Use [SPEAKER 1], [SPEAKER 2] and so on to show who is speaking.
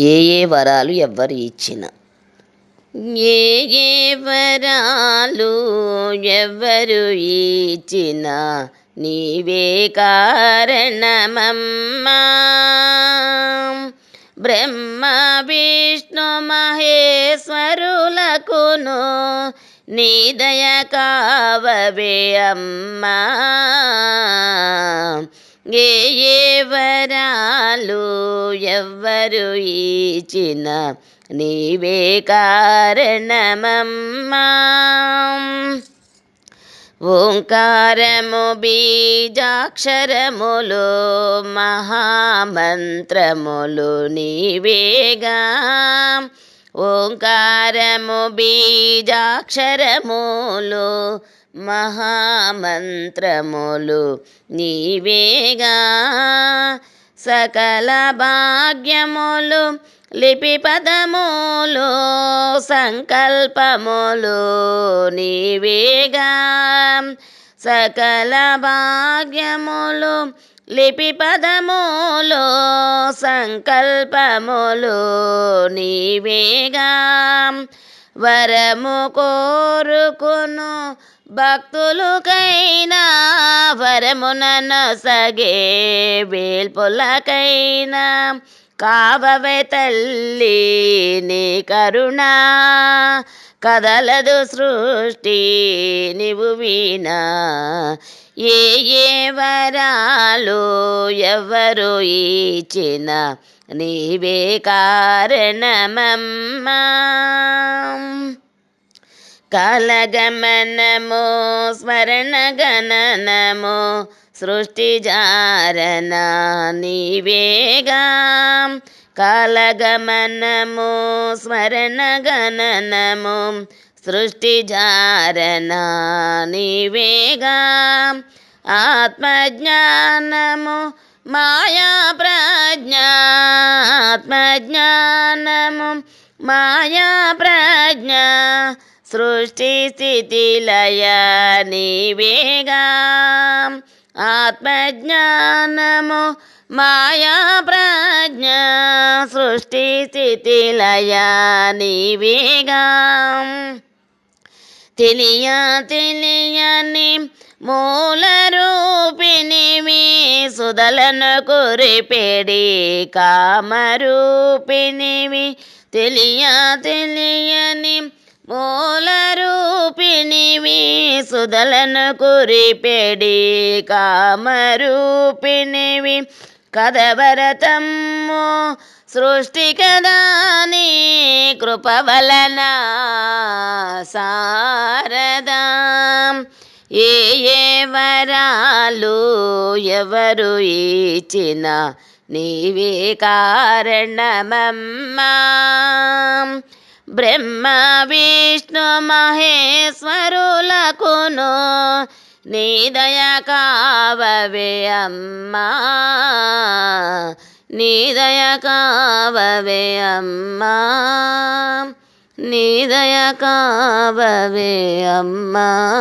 [SPEAKER 1] ఏ ఏ వరాలు ఎవ్వరు ఇచ్చిన? ఏ ఏ వరాలు ఎవ్వరు ఇచ్చిన? నీవే కారణమమ్మా. బ్రహ్మ విష్ణు మహేశ్వరులకును నీ దయ కావవే అమ్మా. ఏ ఏ వరాలు ఎవ్వరు ఇచ్చిన నీవే కారణమమ్మా. ఓంకారము బీజాక్షరములు మహామంత్రములు నీవేగా. ఓంకారము బీజాక్షరములు మహామంత్రములు నీవేగా. సకల భాగ్యములు లిపి పదములు సంకల్పములు నీవేగా. సకల భాగ్యములు లిపి పదములు సంకల్పములు నీవేగా. వరము కోరుకును భక్తులకైనా వరమునను సగే వేల్పులకైనా. కావవే తల్లి నీ కరుణ. కదలదు సృష్టి నీవు వీణా. ఏ ఏ వరాలు ఎవరు ఇచ్చిన? నీవే కారణమమ్మా. కలగమనము స్మరణ గణనము సృష్టి జారణ నీవేగా. కాలగమనము స్మరణ గణనము సృష్టి జారణ నీవేగా ఆత్మజ్ఞానము మాయా ప్రజ్ఞ ఆత్మజ్ఞానము మాయా ప్రజ్ఞ సృష్టి స్థితి లయ నీవేగా ఆత్మజ్ఞానము మాయా ప్రజ్ఞ సృష్టి స్థితి లయ నీవేగా. తెలియ తెలియని మూల రూపిణివి సుదలను కురిపెడి కామరూపిణివి తెలియ తెలియని మూల రూపిణివి సుదలను కురిపెడి కామరూపిణివి కదవరతమ్ము సృష్టి కదాని కృప వలన శారదా ఏ ఏ వరాలు ఎవరు ఇచ్చిన నీవే కారణమమ్మా. బ్రహ్మ విష్ణు మహేశ్వరులకును నీ దయ కావవే అమ్మా. నీ దయ కావవే అమ్మా. నీ దయ కావవే అమ్మా.